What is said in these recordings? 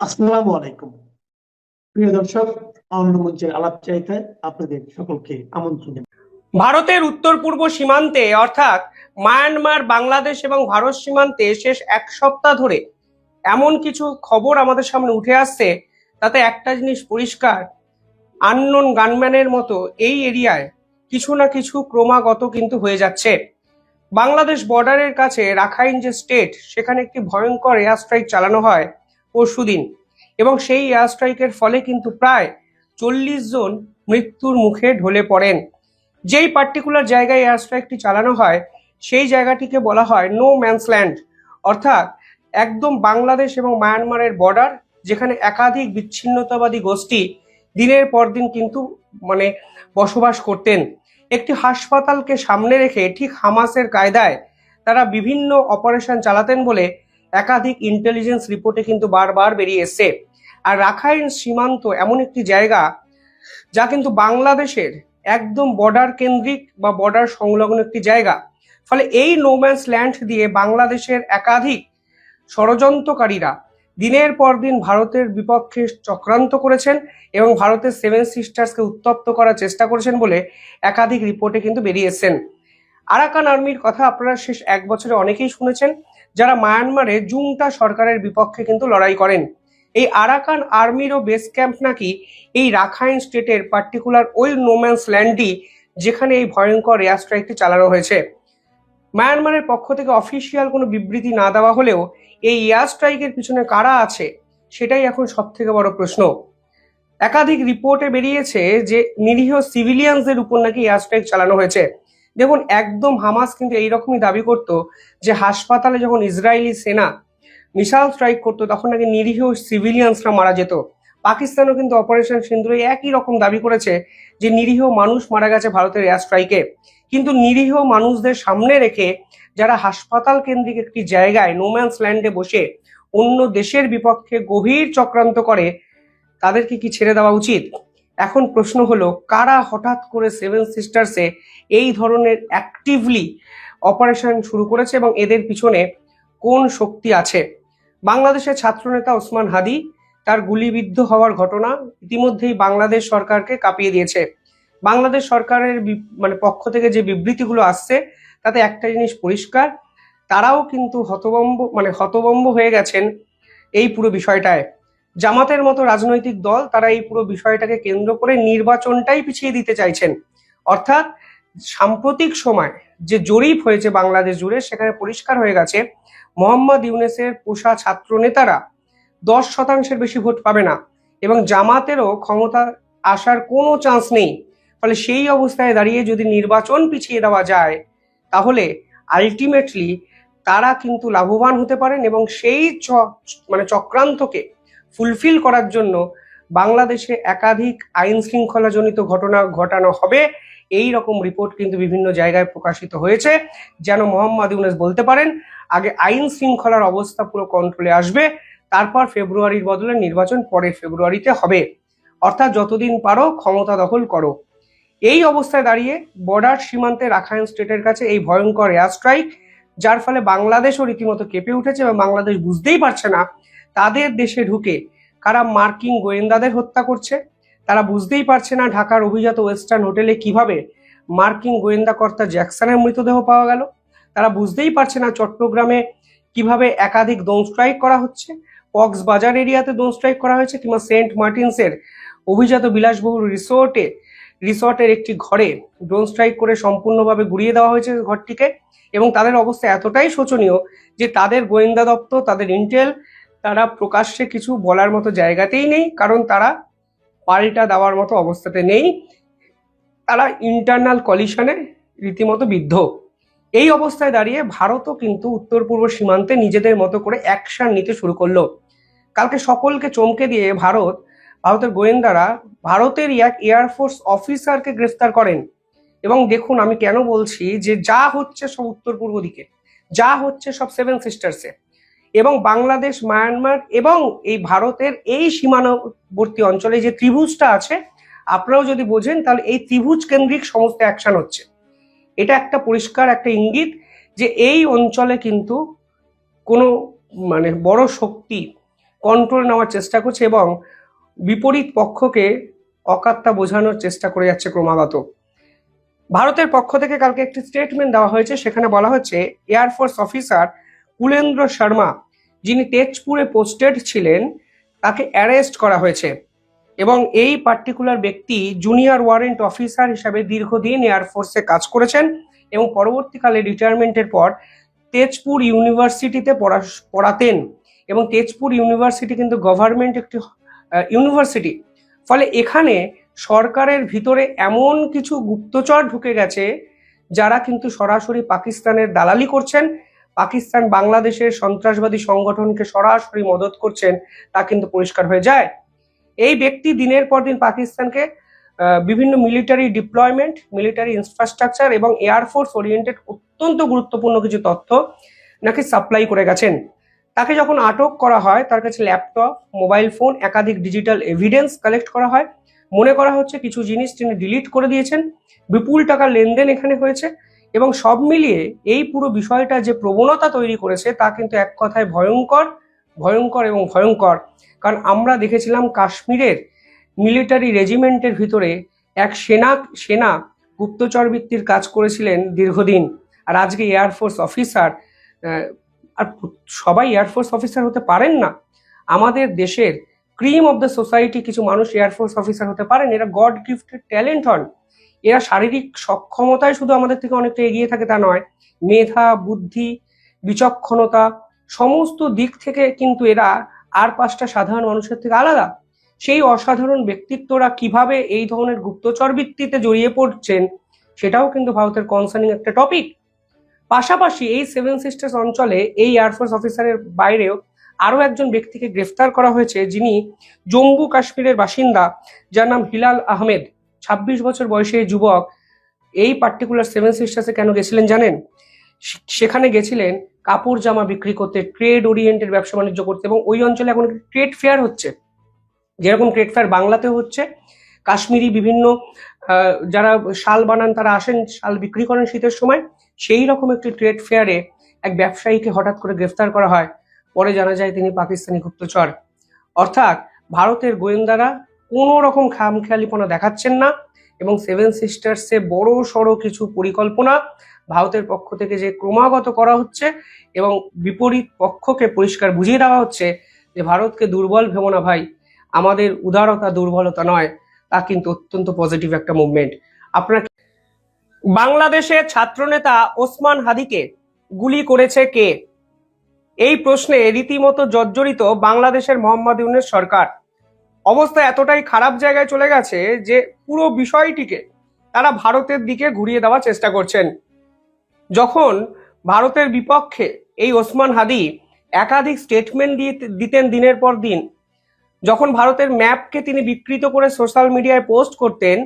আসসালামু আলাইকুম। প্রিয় দর্শক আলাপ চাইতে আপনাদের সকলকে আমন্ত্রণ ভারতের উত্তর পূর্ব সীমান্তে, অর্থাৎ মায়ানমার, বাংলাদেশ এবং ভারত সীমান্তে শেষ এক সপ্তাহ ধরে এমন কিছু খবর আমাদের সামনে উঠে আসছে, তাতে একটা জিনিস পরিষ্কার আননোন গানম্যানের মতো এই এরিয়ায় কিছু না কিছু ক্রমাগত কিন্তু হয়ে যাচ্ছে। বাংলাদেশ বর্ডারের কাছে রাখাইন যে স্টেট সেখানে একটি ভয়ঙ্কর এয়ার স্ট্রাইক চালানো হয়। পরশুদিন এবং সেই এয়ার স্ট্রাইকের ফলে কিন্তু প্রায় চল্লিশ জন মৃত্যুর মুখে ঢলে পড়েন। যেই পার্টিকুলার জায়গায় এয়ার স্ট্রাইকটি চালানো হয়, সেই জায়গাটিকে বলা হয় নো ম্যানস ল্যান্ড অর্থাৎ একদম বাংলাদেশ এবং মায়ানমারের বর্ডার যেখানে একাধিক বিচ্ছিন্নতাবাদী গোষ্ঠী দিনের পর দিন কিন্তু মানে বসবাস করতেন। একটি হাসপাতালকে সামনে রেখে ঠিক হামাসের কায়দায় তারা বিভিন্ন অপারেশন চালাতেন বলে একাধিক ইন্টেলিজেন্স রিপোর্টে কিন্তু বারবার বেরিয়ে এসছে। আর রাখাইন সীমান্ত এমন একটি জায়গা যা কিন্তু বাংলাদেশের একদম বর্ডার কেন্দ্রিক বা বর্ডার সংলগ্ন একটি জায়গা। ফলে এই নোম্যান্স ল্যান্ড দিয়ে বাংলাদেশের একাধিক ষড়যন্ত্রকারীরা দিনের পর দিন ভারতের বিপক্ষে চক্রান্ত করেছেন এবং ভারতের সেভেন সিস্টার্সকে উত্তপ্ত করার চেষ্টা করেছেন বলে একাধিক রিপোর্টে কিন্তু বেরিয়ে এসেছেন। আরাকান আর্মির কথা আপনারা শেষ এক বছরে অনেকেই শুনেছেন। যারা মায়ানমারে জুংটা সরকারের বিপক্ষে কিন্তু লড়াই করেন। এই আরাকান আর্মিরও বেস ক্যাম্প নাকি এই রাখাইন স্টেটের পার্টিকুলার ওই নোম্যান্স ল্যান্ডই যেখানে এই ভয়ঙ্কর এয়ার স্ট্রাইকটি চালানো হয়েছে। মায়ানমারের পক্ষ থেকে অফিসিয়াল কোনো বিবৃতি না দেওয়া হলেও এই এয়ার স্ট্রাইকের পিছনে কারা আছে সেটাই এখন সব থেকে বড় প্রশ্ন। একাধিক রিপোর্টে বেরিয়েছে যে নিরীহ সিভিলিয়ানদের উপর নাকি এয়ার স্ট্রাইক চালানো হয়েছে। দেখুন, একদম হামাস কিন্তু এইরকমই দাবি করত যে হাসপাতালে যখন ইসরায়েলি সেনা মিসাইল স্ট্রাইক করতো, তখন নাকি নিরীহ সিভিলিয়ানসরা মারা যেত। পাকিস্তানও কিন্তু অপারেশন সিন্দুরে একই রকম দাবি করেছে যে নিরীহ মানুষ মারা গেছে ভারতের এয়ার স্ট্রাইকে। কিন্তু নিরীহ মানুষদের সামনে রেখে যারা হাসপাতাল কেন্দ্রিক একটি জায়গায় নোম্যান্স ল্যান্ডে বসে অন্য দেশের বিপক্ষে গভীর চক্রান্ত করে, তাদেরকে কি ছেড়ে দেওয়া উচিত? এখন প্রশ্ন হলো, কারা হঠাৎ করে সেভেন সিস্টার্সে এই ধরনের অ্যাক্টিভলি অপারেশন শুরু করেছে এবং এদের পিছনে কোন শক্তি আছে? বাংলাদেশের ছাত্রনেতা ওসমান হাদি, তার গুলিবিদ্ধ হওয়ার ঘটনা ইতিমধ্যেই বাংলাদেশ সরকারকে কাঁপিয়ে দিয়েছে। বাংলাদেশ সরকারের মানে পক্ষ থেকে যে বিবৃতিগুলো আসছে, তাতে একটা জিনিস পরিষ্কার, তারাও কিন্তু হতবম্ব মানে হতবম্ব হয়ে গেছেন এই পুরো বিষয়টায়। জামাতের মতো রাজনৈতিক দল তারা এই পুরো বিষয়টাকে কেন্দ্র করে নির্বাচনটাই পিছিয়ে দিতে চাইছেন। অর্থাৎ সাম্প্রতিক সময় যে জরিপ হয়েছে বাংলাদেশ জুড়ে সেখানে পরিষ্কার হয়ে গেছে, মোহাম্মদ ইউনেসের পোষা ছাত্র নেতারা দশ শতাংশের বেশি ভোট পাবে না এবং জামাতেরও ক্ষমতা আসার কোনো চান্স নেই। ফলে সেই অবস্থায় দাঁড়িয়ে যদি নির্বাচন পিছিয়ে দেওয়া যায়, তাহলে আলটিমেটলি তারা কিন্তু লাভবান হতে পারেন এবং সেই মানে চক্রান্তকে ফুলফিল করার জন্য বাংলাদেশে একাধিক আইন শৃঙ্খলাজনিত ঘটনা ঘটানো হবে। এই রকম রিপোর্ট কিন্তু বিভিন্ন জায়গায় প্রকাশিত হয়েছে। যেন মোহাম্মদ ইউনেস বলতে পারেন, আগে আইন শৃঙ্খলার অবস্থা পুরো কন্ট্রোলে আসবে, তারপর ফেব্রুয়ারির বদলে নির্বাচন পরের ফেব্রুয়ারিতে হবে। অর্থাৎ যতদিন পারো ক্ষমতা দখল করো। এই অবস্থায় দাঁড়িয়ে বর্ডার সীমান্তে রাখাইন স্টেটের কাছে এই ভয়ঙ্কর এয়ার স্ট্রাইক যার ফলে বাংলাদেশও রীতিমতো কেঁপে উঠেছে এবং বাংলাদেশ বুঝতেই পারছে না তাদের দেশে ঢুকে কারা মার্কিং গোয়েন্দাদের হত্যা করছে, তারা বুঝতেই পারছে না ঢাকার অভিজাত ওয়েস্টার্ন হোটেলে কীভাবে মার্কিং গোয়েন্দা কর্তা জ্যাকসনের মৃতদেহ পাওয়া গেল, তারা বুঝতেই পারছে না চট্টগ্রামে কীভাবে একাধিক ডোন স্ট্রাইক করা হচ্ছে, কক্সবাজার এরিয়াতে ডোন স্ট্রাইক করা হয়েছে কিংবা সেন্ট মার্টিনসের অভিজাত বিলাসবহুল রিসোর্টে, রিসর্টের একটি ঘরে ড্রোন স্ট্রাইক করে সম্পূর্ণভাবে গুড়িয়ে দেওয়া হয়েছে ঘরটিকে এবং তাদের অবস্থা এতটাই শোচনীয় যে তাদের গোয়েন্দা দপ্তর, তাদের ইন্টেল তারা প্রকাশ্যে কিছু বলার মতো জায়গাতেই নেই, কারণ তারা পাল্টা দেওয়ার মতো অবস্থাতে নেই। তারা ইন্টারনাল কলিশনে রীতিমতো বিদ্ধ। এই অবস্থায় দাঁড়িয়ে ভারতও কিন্তু উত্তর পূর্ব সীমান্তে নিজেদের মতো করে অ্যাকশন নিতে শুরু করল। কালকে সকলকে চমকে দিয়ে ভারত, ভারতের গোয়েন্দারা ভারতের এক এয়ারফোর্স অফিসারকে গ্রেফতার করেন। এবং দেখুন, আমি কেন বলছি যে যা হচ্ছে সব উত্তর পূর্ব দিকে, যা হচ্ছে সব সেভেন সিস্টার্সে এবং বাংলাদেশ, মায়ানমার এবং এই ভারতের এই সীমানাবর্তী অঞ্চলে যে ত্রিভুজটা আছে, আপনারাও যদি বোঝেন, তাহলে এই ত্রিভুজ কেন্দ্রিক সমস্ত অ্যাকশন হচ্ছে। এটা একটা পরিষ্কার একটা ইঙ্গিত যে এই অঞ্চলে কিন্তু কোনো মানে বড় শক্তি কন্ট্রোল নেওয়ার চেষ্টা করছে এবং বিপরীত পক্ষকে অকাত্তা বোঝানোর চেষ্টা করে যাচ্ছে ক্রমাগত। ভারতের পক্ষ থেকে কালকে একটি স্টেটমেন্ট দেওয়া হয়েছে, সেখানে বলা হচ্ছে এয়ারফোর্স অফিসার কুলেন্দ্র শর্মা, যিনি তেজপুরে পোস্টেড ছিলেন, তাকে অ্যারেস্ট করা হয়েছে এবং এই পার্টিকুলার ব্যক্তি জুনিয়র ওয়ারেন্ট অফিসার হিসাবে দীর্ঘদিন এয়ারফোর্সে কাজ করেছেন এবং পরবর্তীকালে রিটায়ারমেন্টের পর তেজপুর ইউনিভার্সিটিতে পড়াতেন এবং তেজপুর ইউনিভার্সিটি কিন্তু গভর্নমেন্ট একটি ইউনিভার্সিটি। ফলে এখানে সরকারের ভিতরে এমন কিছু গুপ্তচর ঢুকে গেছে যারা কিন্তু সরাসরি পাকিস্তানের দালালি করছেন পাকিস্তান বাংলাদেশের সন্ত্রাসবাদী সংগঠনকে সরাসরি মদত করছেন, তা কিন্তু পরিষ্কার হয়ে যায়। এই ব্যক্তি দিনের পর দিন পাকিস্তানকে বিভিন্ন মিলিটারি ডিপ্লয়মেন্ট মিলিটারি ইনফ্রাস্ট্রাকচার এবং এয়ারফোর্স ওরিয়েন্টেড অত্যন্ত গুরুত্বপূর্ণ কিছু তথ্য নাকি সাপ্লাই করে গেছেন। তাকে যখন আটক করা হয়, তার কাছে ল্যাপটপ মোবাইল ফোন একাধিক ডিজিটাল এভিডেন্স কালেক্ট করা হয়। মনে করা হচ্ছে কিছু জিনিস তিনি ডিলিট করে দিয়েছেন। বিপুল টাকার লেনদেন এখানে হয়েছে। এবং সব মিলিয়ে এই পুরো বিষয়টা যে প্রবণতা তৈরি করেছে, তা কিন্তু এক কথায় ভয়ঙ্কর ভয়ঙ্কর এবং ভয়ঙ্কর। কারণ আমরা দেখেছিলাম কাশ্মীরের মিলিটারি রেজিমেন্টের ভিতরে এক সেনা সেনা গুপ্তচর বৃত্তির কাজ করেছিলেন দীর্ঘদিন। আর আজকে এয়ারফোর্স অফিসার আর সবাই এয়ারফোর্স অফিসার হতে পারেন না। আমাদের দেশের ক্রিম অফ দ্য সোসাইটি কিছু মানুষ এয়ারফোর্স অফিসার হতে পারেন। এরা গড গিফটেড ট্যালেন্ট হন। এরা শারীরিক সক্ষমতায় শুধু আমাদের থেকে অনেকটা এগিয়ে থাকে তা নয়। মেধা, বুদ্ধি, বিচক্ষণতা সমস্ত দিক থেকে কিন্তু এরা আর পাঁচটা সাধারণ মানুষের থেকে আলাদা। সেই অসাধারণ ব্যক্তিত্বরা কীভাবে এই ধরনের গুপ্তচর বৃত্তিতে জড়িয়ে পড়ছেন সেটাও কিন্তু ভারতের কনসার্নিং একটা টপিক পাশাপাশি এই সেভেন সিস্টার্স অঞ্চলে এই এয়ারফোর্স অফিসারের বাইরেও আরও একজন ব্যক্তিকে গ্রেফতার করা হয়েছে যিনি জম্মু কাশ্মীরের বাসিন্দা, যার নাম হিলাল আহমেদ। ছাব্বিশ বছর বয়সে যুবক এই পার্টিকুলার সেভেন সিস্টার্সে কেন গেছিলেন জানেন? সেখানে গেছিলেন কাপড় জামা বিক্রি করতে ট্রেড ওরিয়েন্টেড ব্যবসা বাণিজ্য করতে এবং ওই অঞ্চলে এখন ট্রেড ফেয়ার হচ্ছে। যেরকম ট্রেড ফেয়ার বাংলাতেও হচ্ছে, কাশ্মীরি বিভিন্ন যারা শাল বানান তারা আসেন, শাল বিক্রি করেন শীতের সময়, সেই রকম একটি ট্রেড ফেয়ারে এক ব্যবসায়ীকে হঠাৎ করে গ্রেফতার করা হয়। পরে জানা যায় তিনি পাকিস্তানি গুপ্তচর। অর্থাৎ ভারতের গোয়েন্দারা কোনো রকম খামখেয়ালিপনা দেখাচ্ছেন না এবং সেভেন সিস্টার্সে বড় সড়ো কিছু পরিকল্পনা ভারতের পক্ষ থেকে যে ক্রমাগত করা হচ্ছে এবং বিপরীত পক্ষকে পরিষ্কার বুঝিয়ে দেওয়া হচ্ছে যে ভারতকে দুর্বল ভেবো না ভাই, আমাদের উদারতা, দুর্বলতা নয়, তা কিন্তু অত্যন্ত পজিটিভ একটা মুভমেন্ট আপনার বাংলাদেশের ছাত্রনেতা ওসমান হাদিকে গুলি করেছে কে? এই প্রশ্নে রীতিমতো জর্জরিত বাংলাদেশের মোহাম্মদ ইউনের সরকার। অবস্থা এতটাই খারাপ জায়গায় চলে গেছে যে পুরো বিষয়টিকে তারা ভারতের দিকে ঘুরিয়ে দেওয়ার চেষ্টা করছেন। যখন ভারতের বিপক্ষে এই ওসমান হাদি একাধিক স্টেটমেন্ট দিয়ে দিতেন দিনের পর দিন, যখন ভারতের ম্যাপকে তিনি বিকৃত করে সোশ্যাল মিডিয়ায় পোস্ট করতেন,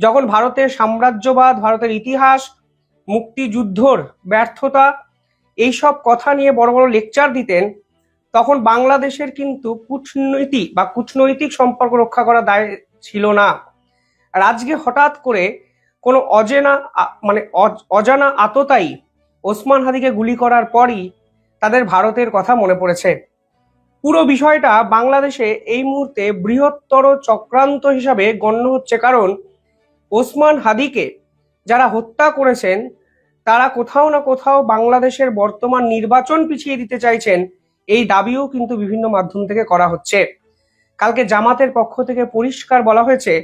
যখন ভারতের সাম্রাজ্যবাদ, ভারতের ইতিহাস, মুক্তিযুদ্ধর ব্যর্থতা, এইসব কথা নিয়ে বড় বড় লেকচার দিতেন তখন বাংলাদেশের কিন্তু কূটনীতি বা কূটনৈতিক সম্পর্ক রক্ষা করা দায় ছিল না। আর আজকে হঠাৎ করে কোনো অজেনা মানে অজ- অজানা আততায়ী ওসমান হাদিকে গুলি করার পরই তাদের ভারতের কথা মনে পড়েছে। পুরো বিষয়টা বাংলাদেশে এই মুহূর্তে বৃহত্তর চক্রান্ত হিসাবে গণ্য হচ্ছে কারণ ওসমান হাদিকে যারা হত্যা করেছেন, তারা কোথাও না কোথাও বাংলাদেশের বর্তমান নির্বাচন পিছিয়ে দিতে চাইছেন। এই দাবিও কিন্তু বিভিন্ন মাধ্যম থেকে করা হচ্ছে। কালকে জামাতের পক্ষ থেকে পরিষ্কার বলা হয়েছে,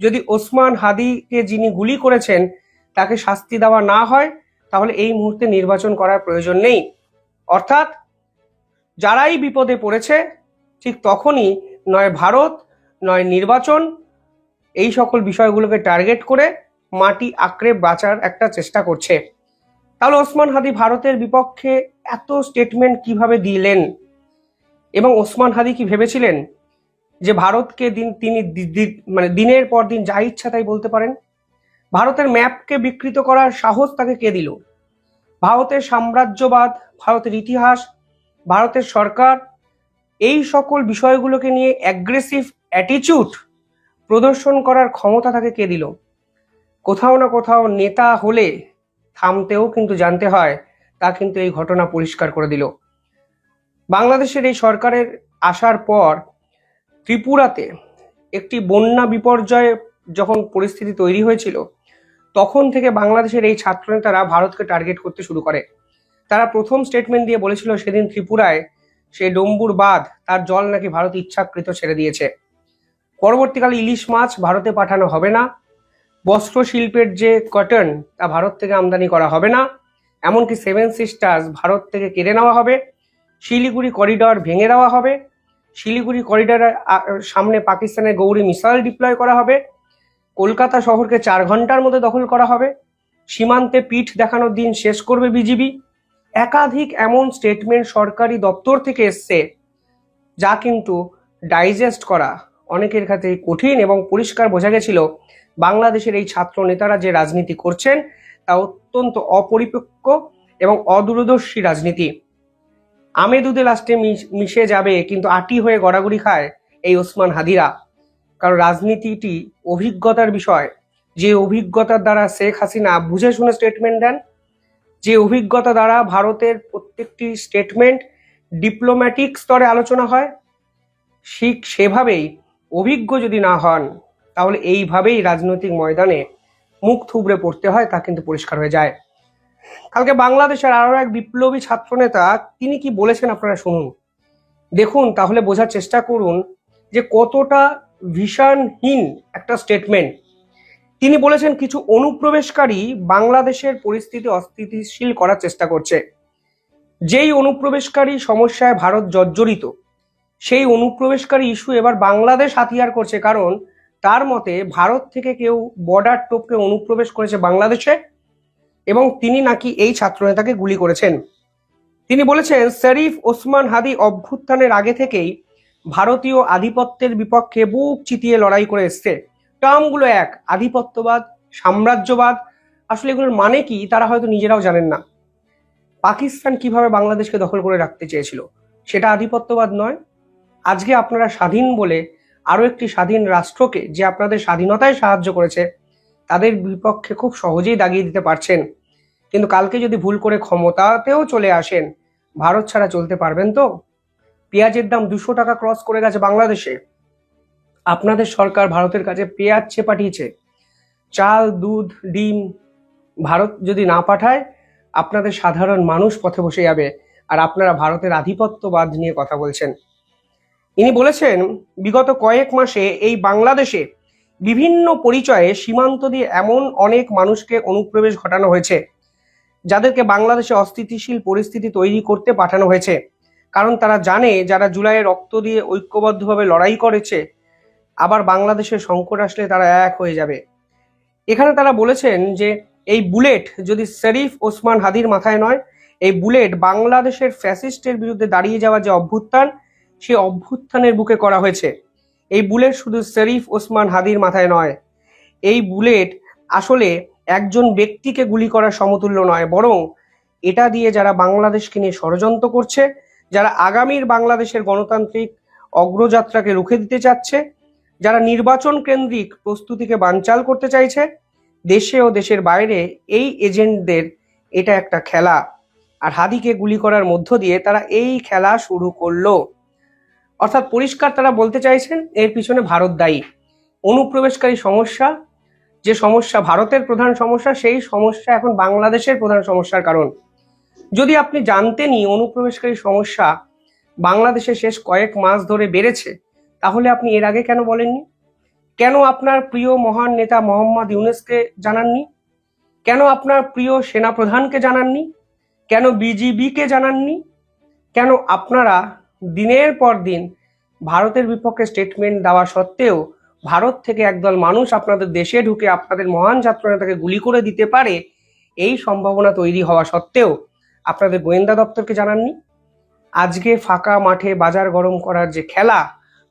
যদি ওসমান হাদিকে যিনি গুলি করেছেন, তাকে শাস্তি দেওয়া না হয়, তাহলে এই মুহূর্তে নির্বাচন করার প্রয়োজন নেই। অর্থাৎ, যারাই বিপদে পড়েছে, ঠিক তখনই নয় ভারত, নয় নির্বাচন, এই সকল বিষয়গুলোকে টার্গেট করে মাটি আঁকড়ে বাঁচার একটা চেষ্টা করছে। তাহলে ওসমান হাদি ভারতের বিপক্ষে এত স্টেটমেন্ট কীভাবে দিলেন? এবং ওসমান হাদি কি ভেবেছিলেন যে ভারতকে দিন তিনি মানে দিনের পর দিন যা ইচ্ছা তাই বলতে পারেন? ভারতের ম্যাপকে বিকৃত করার সাহস তাকে কে দিল? ভারতের সাম্রাজ্যবাদ, ভারতের ইতিহাস, ভারতের সরকার, এই সকল বিষয়গুলোকে নিয়ে অ্যাগ্রেসিভ অ্যাটিচিউড প্রদর্শন করার ক্ষমতা তাকে কে দিল? কোথাও না কোথাও নেতা হলে থামতেও কিন্তু জানতে হয় তা কিন্তু এই ঘটনা পরিষ্কার করে দিল। বাংলাদেশের এই সরকারের আসার পর ত্রিপুরাতে একটি বন্যা বিপর্যয় যখন পরিস্থিতি তৈরি হয়েছিল, তখন থেকে বাংলাদেশের এই ছাত্রনেতারা ভারতকে টার্গেট করতে শুরু করে। তারা প্রথম স্টেটমেন্ট দিয়ে বলেছিল সেদিন ত্রিপুরায় সে ডম্বুর বাঁধ, তার জল নাকি ভারত ইচ্ছাকৃত ছেড়ে দিয়েছে। পরবর্তীকালে ইলিশ মাছ ভারতে পাঠানো হবে না বস্ত্র শিল্পের যে কটন তা ভারত থেকে আমদানি করা হবে না। এমনকি সেভেন সিস্টার্স ভারত থেকে কেড়ে নেওয়া হবে, শিলিগুড়ি করিডর ভেঙে দেওয়া হবে, শিলিগুড়ি করিডরের সামনে পাকিস্তানের গৌরী মিসাইল ডিপ্লয় করা হবে, কলকাতা শহরকে চার ঘণ্টার মধ্যে দখল করা হবে, সীমান্তে পিঠ দেখানোর দিন শেষ করবে বিজিবি, একাধিক এমন স্টেটমেন্ট সরকারি দপ্তর থেকে এসছে, যা কিন্তু ডাইজেস্ট করা অনেকের কাছে কঠিন এবং পরিষ্কার বোঝা গেছিল, বাংলাদেশের এই ছাত্র নেতারা যে রাজনীতি করছেন অত্যন্ত অপরিপক্ক এবং অদূরদর্শী রাজনীতি। আমে দুধে লাস্টে মিশ- যাবে, কিন্তু আটি হয়ে গড়াগড়ি খায় এই ওসমান হাদিরা। কারণ রাজনীতিটি অভিজ্ঞতার বিষয়। যে অভিজ্ঞতার দ্বারা শেখ হাসিনা বুঝে শুনে স্টেটমেন্ট দেন, যে অভিজ্ঞতা দ্বারা ভারতের প্রত্যেকটি স্টেটমেন্ট ডিপ্লোম্যাটিক স্তরে আলোচনা হয়, ঠিক সেভাবেই অভিজ্ঞ যদি না হন, তাহলে এইভাবেই রাজনৈতিক ময়দানে মুখ থুবড়ে পড়তে হয়, তা কিন্তু পরিষ্কার হয়ে যায়। কালকে বাংলাদেশের আরও এক বিপ্লবী ছাত্রনেতা, তিনি কি বলেছেন আপনারা শুনুন। দেখুন, তাহলে বোঝার চেষ্টা করুন যে কতটা ভিশনহীন একটা স্টেটমেন্ট তিনি বলেছেন, কিছু অনুপ্রবেশকারী বাংলাদেশের পরিস্থিতি অস্থিতিশীল করার চেষ্টা করছে। যেই অনুপ্রবেশকারী সমস্যায় ভারত জর্জরিত, সেই অনুপ্রবেশকারী ইস্যু এবার বাংলাদেশ হাতিয়ার করছে। কারণ তার মতে ভারত থেকে কেউ বর্ডার টোপকে অনুপ্রবেশ করেছে বাংলাদেশে এবং তিনি নাকি এই ছাত্রনেতাকে গুলি করেছেন। তিনি বলেছেন, শরীফ ওসমান হাদি অভ্যুত্থানের আগে থেকেই ভারতীয় আধিপত্যের বিপক্ষে বুক চিতিয়ে লড়াই করে এসছে। টার্মগুলো এক, আধিপত্যবাদ, সাম্রাজ্যবাদ। আসলে এগুলোর মানে কি, তারা হয়তো নিজেরাও জানেন না। পাকিস্তান কীভাবে বাংলাদেশকে দখল করে রাখতে চেয়েছিল, সেটা আধিপত্যবাদ নয়। আজকে আপনারা স্বাধীন বলে আরও একটি স্বাধীন রাষ্ট্রকে যে আপনাদের স্বাধীনতায় সাহায্য করেছে, তাদের বিপক্ষে খুব সহজেই দাগিয়ে দিতে পারছেন। কিন্তু কালকে যদি ভুল করে ক্ষমতাতেও চলে আসেন, ভারত ছাড়া চলতে পারবেন তো? পেঁয়াজের দাম দুশো টাকা ক্রস করে গেছে বাংলাদেশে। আপনাদের সরকার ভারতের কাছে পেঁয়াজ চেয়ে পাঠিয়েছে। চাল, দুধ, ডিম ভারত যদি না পাঠায়, আপনাদের সাধারণ মানুষ পথে বসে যাবে। আর আপনারা ভারতের আধিপত্যবাদ নিয়ে কথা বলছেন। ইনি বলেছেন, বিগত কয়েক মাসে এই বাংলাদেশে বিভিন্ন পরিচয়ে সীমান্ত দিয়ে এমন অনেক মানুষকে অনুপ্রবেশ ঘটানো হয়েছে, যাদেরকে বাংলাদেশে অস্থিতিশীল পরিস্থিতি তৈরি করতে পাঠানো হয়েছে। কারণ তারা জানে, যারা জুলাইয়ে রক্ত দিয়ে ঐক্যবদ্ধভাবে লড়াই করেছে, আবার বাংলাদেশের সংকট আসলে তারা এক হয়ে যাবে। এখানে তারা বলেছেন যে, এই বুলেট যদি শরীফ ওসমান হাদির মাথায় নয়, এই বুলেট বাংলাদেশের ফ্যাসিস্টের বিরুদ্ধে দাঁড়িয়ে যাওয়া যে অভ্যুত্থান সেই অভ্যুত্থানের বুকে করা হয়েছে। এই বুলেট শুধু শরীফ ওসমান হাদির মাথায় নয়, এই বুলেট আসলে একজন ব্যক্তিকে গুলি করার সমতুল্য নয়, বরং এটা দিয়ে যারা বাংলাদেশকে নিয়ে ষড়যন্ত্র করছে, যারা আগামীর বাংলাদেশের গণতান্ত্রিক অগ্রযাত্রাকে রুখে দিতে চাচ্ছে, যারা নির্বাচন কেন্দ্রিক প্রস্তুতিকে বানচাল করতে চাইছে, দেশে ও দেশের বাইরে এই এজেন্টদের এটা একটা খেলা। আর হাদিকে গুলি করার মধ্য দিয়ে তারা এই খেলা শুরু করল। অর্থাৎ পরিষ্কার তারা বলতে চাইছেন, এর পিছনে ভারত দায়ী। অনুপ্রবেশকারী সমস্যা, যে সমস্যা ভারতের প্রধান সমস্যা, সেই সমস্যা এখন বাংলাদেশের প্রধান সমস্যার কারণ। যদি আপনি জানতেনই অনুপ্রবেশকারী সমস্যা বাংলাদেশে শেষ কয়েক মাস ধরে বেড়েছে, তাহলে আপনি এর আগে কেন বলেননি? কেন আপনার প্রিয় মহান নেতা মোহাম্মদ ইউনেসকে জানাননি? কেন আপনার প্রিয় সেনাপ্রধানকে জানাননি? কেন বিজিবিকে জানাননি? কেন আপনারা দিনের পর দিন ভারতের বিপক্ষে স্টেটমেন্ট দেওয়া সত্ত্বেও ভারত থেকে একদল মানুষ আপনাদের দেশে ঢুকে আপনাদের মহান ছাত্রনেতাকে গুলি করে দিতে পারে, এই সম্ভাবনা তৈরি হওয়া সত্ত্বেও আপনাদের গোয়েন্দা দপ্তরকে জানাননি? আজকে ফাঁকা মাঠে বাজার গরম করার যে খেলা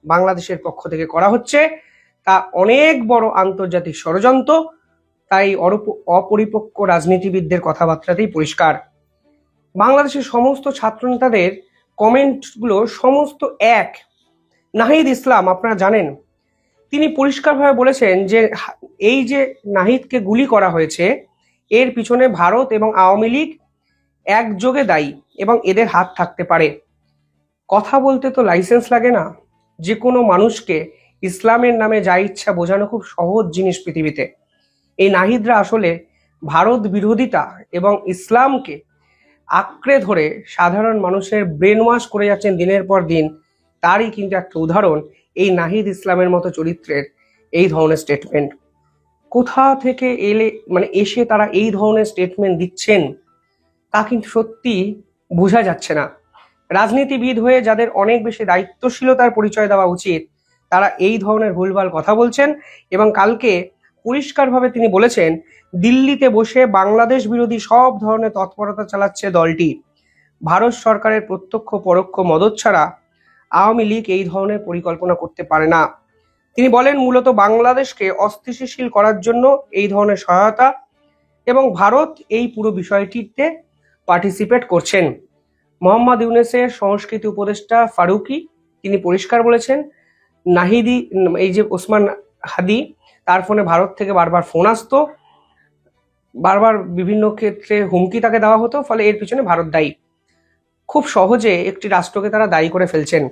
বাংলাদেশের পক্ষ থেকে করা হচ্ছে, তা অনেক বড় আন্তর্জাতিক ষড়যন্ত্র, তাই অপরিপক্ক রাজনীতিবিদদের কথাবার্তাতেই পরিষ্কার। বাংলাদেশের সমস্ত ছাত্রনেতাদের কমেন্টগুলো সমস্ত এক। নাহিদ ইসলাম, আপনারা জানেন, তিনি পরিষ্কারভাবে বলেছেন যে এই যে নাহিদকে গুলি করা হয়েছে, এর পিছনে ভারত এবং আওয়ামী লীগ একযোগে দায়ী এবং এদের হাত থাকতে পারে। কথা বলতে তো লাইসেন্স লাগে না। যে কোনো মানুষকে ইসলামের নামে যা ইচ্ছা বোঝানো খুব সহজ জিনিস পৃথিবীতে। এই নাহিদরা আসলে ভারত বিরোধিতা এবং ইসলামকে আঁকড়ে ধরে সাধারণ মানুষের ব্রেন ওয়াশ করে যাচ্ছেন দিনের পর দিন, তারই কিন্তু একটা উদাহরণ এই নাহিদ ইসলামের মতো চরিত্রের এই ধরনের স্টেটমেন্ট কোথা থেকে এলে মানে এসে তারা এই ধরনের স্টেটমেন্ট দিচ্ছেন, তা কিন্তু সত্যি বোঝা যাচ্ছে না। রাজনীতিবিদ হয়ে যাদের অনেক বেশি দায়িত্বশীলতার পরিচয় দেওয়া উচিত, তারা এই ধরনের ভুলভাল কথা বলছেন এবং কালকে পরিষ্কারভাবে তিনি বলেছেন, দিল্লিতে বসে বাংলাদেশ বিরোধী সব ধরনের তৎপরতা চালাচ্ছে দলটি। ভারত সরকারের প্রত্যক্ষ পরোক্ষ মদত ছাড়া আওয়ামী লীগ এই ধরনের পরিকল্পনা করতে পারে না। তিনি বলেন, মূলত বাংলাদেশকে অস্থিতিশীল করার জন্য এই ধরনের সহায়তা এবং ভারত এই পুরো বিষয়টিতে পার্টিসিপেট করছেন। মোহাম্মদ ইউনেসের সংস্কৃতি উপদেষ্টা ফারুকি, তিনি পরিষ্কার বলেছেন, নাহিদি, এই যে ওসমান হাদি তার ফোনে ভারত থেকে বারবার ফোন আসতো। বারবার বিভিন্ন ক্ষেত্রে হুমকি তাকে দেওয়া হতো, ফলে এর পিছনে ভারত দায়ী। খুব সহজে একটি রাষ্ট্রকে তারা দায়ী করে ফেলছেন।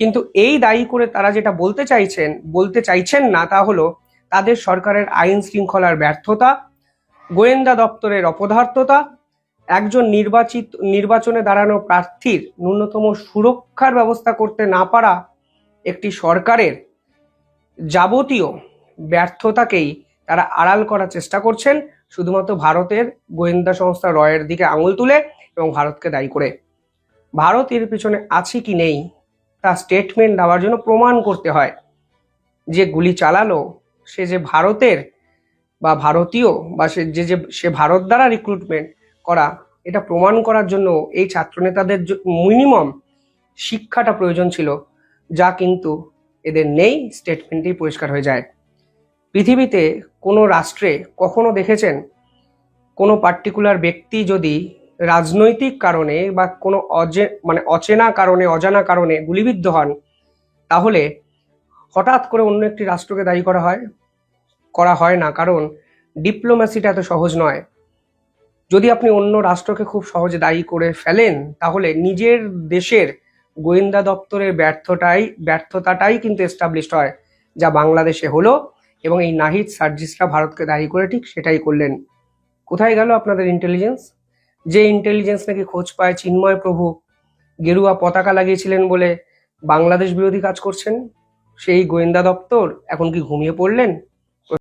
কিন্তু এই দায়ী করে তারা যেটা বলতে চাইছেন বলতে চাইছেন না তা হলো তাদের সরকারের আইন শৃঙ্খলার ব্যর্থতা, গোয়েন্দা দপ্তরের অপদার্থতা, একজন নির্বাচিত, নির্বাচনে দাঁড়ানো প্রার্থীর ন্যূনতম সুরক্ষার ব্যবস্থা করতে না পারা একটি সরকারের যাবতীয় ব্যর্থতাকেই তারা আড়াল করার চেষ্টা করছেন, শুধুমাত্র ভারতের গোয়েন্দা সংস্থা রয়ের দিকে আঙুল তুলে এবং ভারতকে দায়ী করে। ভারত এর পিছনে আছে কি নেই, তা স্টেটমেন্ট দেওয়ার জন্য প্রমাণ করতে হয়। যে গুলি চালালো, সে যে ভারতের বা ভারতীয় বা সে যে যে, সে ভারত দ্বারা রিক্রুটমেন্ট করা, এটা প্রমাণ করার জন্য এই ছাত্রনেতাদের মিনিমাম শিক্ষাটা প্রয়োজন ছিল, যা কিন্তু এদের নেই স্টেটমেন্টেই পরিষ্কার হয়ে যায়। পৃথিবীতে কোনো রাষ্ট্রে কখনো দেখেছেন কোনো পার্টিকুলার ব্যক্তি যদি রাজনৈতিক কারণে বা কোনো অজে মানে অচেনা কারণে, অজানা কারণে গুলিবিদ্ধ হন, তাহলে হঠাৎ করে অন্য একটি রাষ্ট্রকে দায়ী করা হয় করা হয় না। কারণ ডিপ্লোম্যাসিটা এত সহজ নয়। যদি আপনি অন্য রাষ্ট্রকে খুব সহজে দায়ী করে ফেলেন, তাহলে নিজের দেশের গোয়েন্দা দপ্তরের ব্যর্থটাই, ব্যর্থতাটাই কিন্তু এস্টাবলিশড হয়, যা বাংলাদেশে হলো। এবং এই নাহিদ সার্জিসরা ভারতকে দায়ী করে ঠিক সেটাই করলেন। কোথায় গেল আপনাদের ইন্টেলিজেন্স যে ইন্টেলিজেন্স নাকি খোঁজ পায় চিন্ময় প্রভু, গেরুয়া পতাকা লাগিয়েছিলেন বলে বাংলাদেশ বিরোধী কাজ করছেন? সেই গোয়েন্দা দপ্তর এখন কি ঘুমিয়ে পড়লেন?